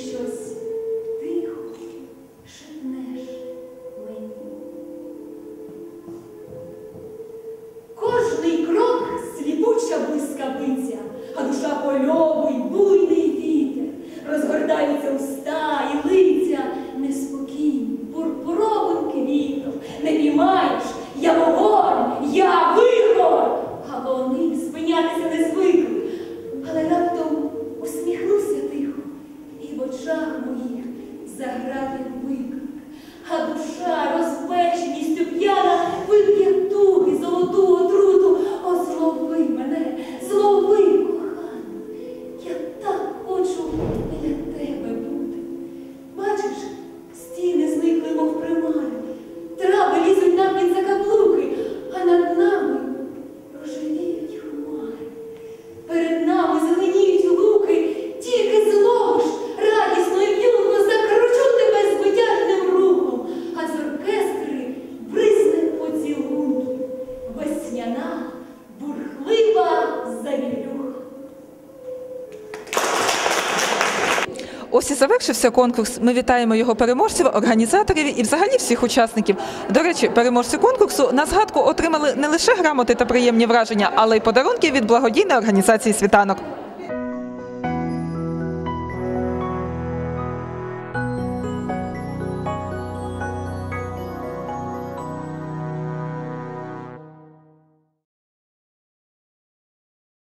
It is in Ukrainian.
щось тихо шепнеш мені. Кожний крок сліпуча блискавиця, а душа польова. Завершився конкурс. Ми вітаємо його переможців, організаторів і взагалі всіх учасників. До речі, переможці конкурсу на згадку отримали не лише грамоти та приємні враження, але й подарунки від благодійної організації світанок.